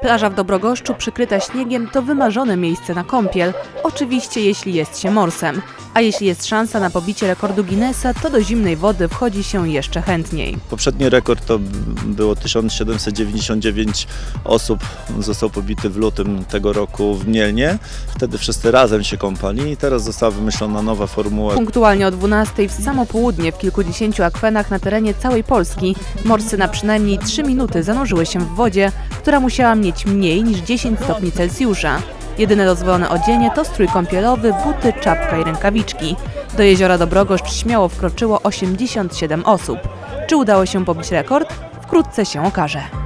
Plaża w Dobrogoszczu przykryta śniegiem to wymarzone miejsce na kąpiel, oczywiście jeśli jest się morsem. A jeśli jest szansa na pobicie rekordu Guinnessa, to do zimnej wody wchodzi się jeszcze chętniej. Poprzedni rekord to było 1799 osób, został pobity w lutym tego roku w Mielnie. Wtedy wszyscy razem się kąpali i teraz została wymyślona nowa formuła. Punktualnie o 12 w samo południe w kilkudziesięciu akwenach na terenie całej Polski morscy na przynajmniej 3 minuty zanurzyły się w wodzie, która musiała mieć mniej niż 10 stopni Celsjusza. Jedyne dozwolone odzienie to strój kąpielowy, buty, czapka i rękawiczki. Do jeziora Dobrogoszcz śmiało wkroczyło 87 osób. Czy udało się pobić rekord? Wkrótce się okaże.